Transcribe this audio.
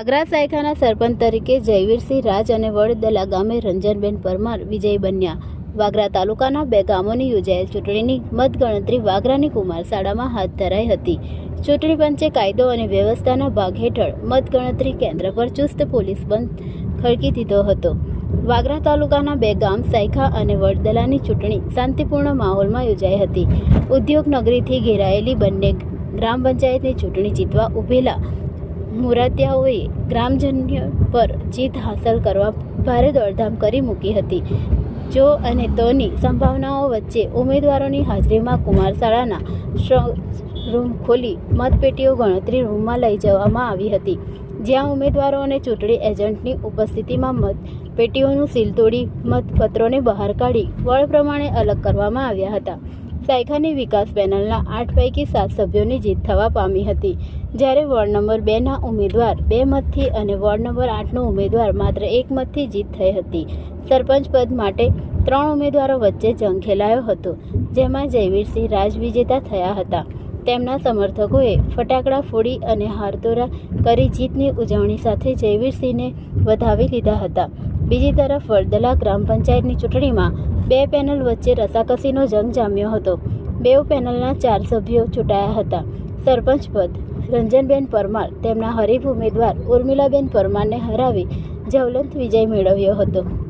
આગ્રા સાયખાના સરપંચ તરીકે જયવીરસિંહ રાજ અને વડદલા ગામે રંજનબેન પરમાર વિજય બન્યા. વાગરા તાલુકાના બે ગામોની યોજાયેલ ચૂંટણીની મતગણતરી વાગરાની કુમાર શાળામાં હાથ ધરાઈ હતી. ચૂંટણી પંચે કાયદો અને વ્યવસ્થાના ભાગ હેઠળ મતગણતરી કેન્દ્ર પર ચુસ્ત પોલીસ બંધ ખડકી દીધો હતો. વાગરા તાલુકાના બે ગામ સાયખા અને વડદલાની ચૂંટણી શાંતિપૂર્ણ માહોલમાં યોજાઈ હતી. ઉદ્યોગનગરીથી ઘેરાયેલી બંને ગ્રામ પંચાયતની ચૂંટણી જીતવા ઉભેલા મુરાતિયાઓએ ગ્રામજન્ય પર જીત હાંસલ કરવા ભારે દોડધામ કરી મૂકી હતી. જો અને તોની સંભાવનાઓ વચ્ચે ઉમેદવારોની હાજરીમાં કુમારશાળાના રૂમ ખોલી મતપેટીઓ ગણતરી રૂમમાં લઈ જવામાં આવી હતી. જ્યાં ઉમેદવારો અને ચૂંટણી એજન્ટની ઉપસ્થિતિમાં મત પેટીઓનું સીલ તોડી મતપત્રોને બહાર કાઢી વળ પ્રમાણે અલગ કરવામાં આવ્યા હતા. સાયખાની વિકાસ પેનલના આઠ પૈકી સાત સભ્યોની જીત થવા પામી હતી. જ્યારે વોર્ડ નંબર બેના ઉમેદવાર બે મતથી અને વોર્ડ નંબર આઠનો ઉમેદવાર માત્ર એક મતથી જીત થઈ હતી. સરપંચ પદ માટે ત્રણ ઉમેદવારો વચ્ચે જંગ ખેલાયો હતો, જેમાં જયવીરસિંહ રાજવિજેતા થયા હતા. તેમના સમર્થકોએ ફટાકડા ફોડી અને હારતોરા કરી જીતની ઉજવણી સાથે જયવીરસિંહને વધાવી લીધા હતા. બીજી તરફ વડદલા ગ્રામ પંચાયતની ચૂંટણીમાં બે પેનલ વચ્ચે રસાકસીનો જંગ જામ્યો હતો. બેઉ પેનલના ચાર સભ્યો ચૂંટાયા હતા. સરપંચ પદ. રંજનબેન પરમાર તેમના હરીફ ઉમેદવાર ઉર્મિલાબેન પરમારને હરાવી જવલંત વિજય મેળવ્યો હતો.